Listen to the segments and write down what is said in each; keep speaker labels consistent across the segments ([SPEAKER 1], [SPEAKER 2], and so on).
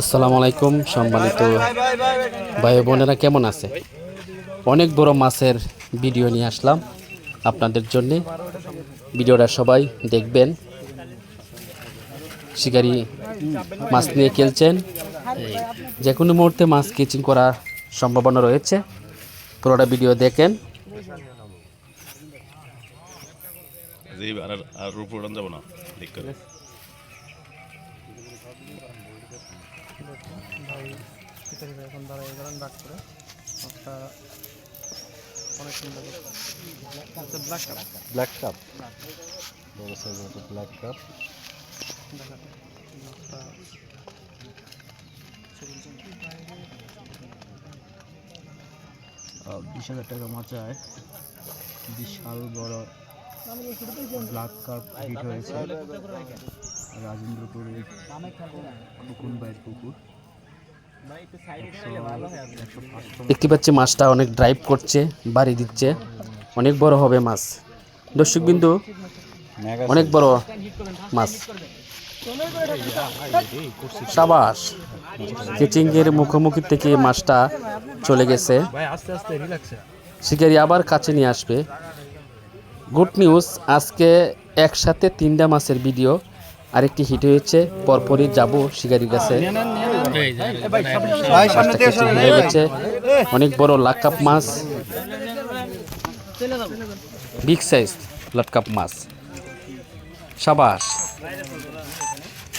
[SPEAKER 1] আসসালামু আলাইকুম, সম্মানিত ভাই বোনেরা, কেমন আছে? অনেক বড় মাছের ভিডিও নিয়ে আসলাম আপনাদের জন্যে। ভিডিওটা সবাই দেখবেন। শিকারি মাছ নিয়ে খেলছেন। যে কোনো মুহূর্তে মাছ কেচিং করার সম্ভাবনা রয়েছে। পুরোটা ভিডিও দেখেন।
[SPEAKER 2] আর উপর যাব না। ঠিক করে
[SPEAKER 3] শিকারি ভাই এখন দাঁড়ায় গেলেন ডাক করে একটা অনেক সুন্দর ব্ল্যাক কাপ
[SPEAKER 4] ব্ল্যাক কাপ বড় সাইজের একটা ব্ল্যাক কাপ বিশ হাজার টাকা মাচায় বিশাল বড় ব্ল্যাক কাপ হিট হয়েছে। রাজেন্দ্রপুরের খুকুন বাইয়ের পুকুর।
[SPEAKER 1] দেখতে পাচ্ছি মাছটা অনেক ড্রাইভ করছে, বাড়ি দিচ্ছে। অনেক বড় হবে মাছ। দর্শক বিন্দু, অনেক বড় মাছ। সাবাস, কেচিংয়ের মুখোমুখি থেকে মাছটা চলে গেছে। শিকারি আবার কাছে নিয়ে আসবে। গুড নিউজ, আজকে একসাথে তিনটা মাছের ভিডিও। আরেকটি হিট হয়েছে পরপরই যাব শিকারির কাছে। হয়ে গেছে। অনেক বড় লাকাপ মাছ। বিগ সাইজ লাটকাপ মাছ। সাবাস।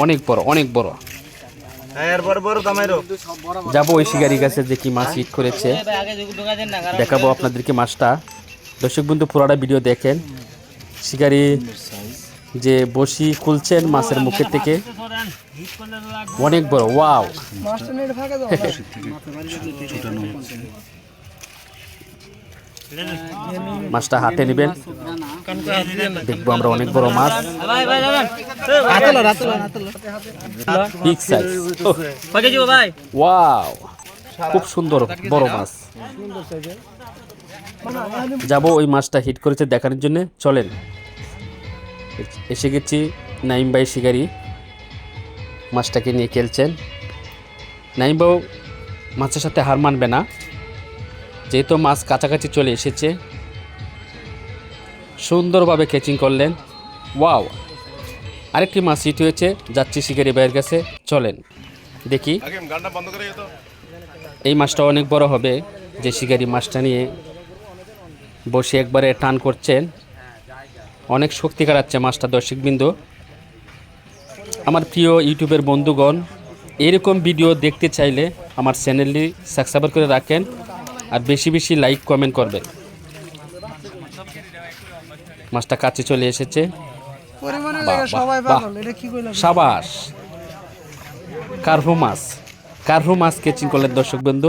[SPEAKER 1] অনেক বড় অনেক বড়। যাব ওই শিকারির কাছে যে কি মাছ হিট করেছে। দেখাবো আপনাদেরকে মাছটা। দর্শক বন্ধু পুরোটা ভিডিও দেখেন। শিকারি যে বসি খুলছেন মাছের মুখের থেকে। অনেক বড়, ওয়াও।
[SPEAKER 3] মাছটা
[SPEAKER 1] হাতে নেবেন। দেখব আমরা অনেক বড় মাছ। ওয়াও, খুব সুন্দর বড় মাছ। যাব, ওই মাছটা হিট করেছে দেখানোর জন্য। চলেন। এসে গেছি নাইম ভাই শিকারি। মাছটাকে নিয়ে খেলছেন। নাইম বাবু মাছের সাথে হার মানবে না। যেহেতু মাছ কাছাকাছি চলে এসেছে, সুন্দরভাবে ক্যাচিং করলেন। ওয়াও! আরেকটি মাছ হিট হয়েছে, যাচ্ছি শিকারি ভাইয়ের কাছে। চলেন, দেখি। এই মাছটা অনেক বড় হবে। যে শিকারি মাছটা নিয়ে বসে একবারে টান করছেন। অনেক শক্তি কাটাচ্ছে মাছটা দর্শক বিন্দু আমার প্রিয় ইউটিউবের বন্ধুগণ এরকম ভিডিও দেখতে চাইলে আমার চ্যানেলটি সাবস্ক্রাইব করে রাখেন আর বেশি বেশি লাইক কমেন্ট করবেন। মাছটা কাছে চলে এসেছে।
[SPEAKER 3] কইলাম?
[SPEAKER 1] সাবাস। কার্ভো মাছ। কার্ভো মাছ কেচিং করলেন দর্শক বন্ধু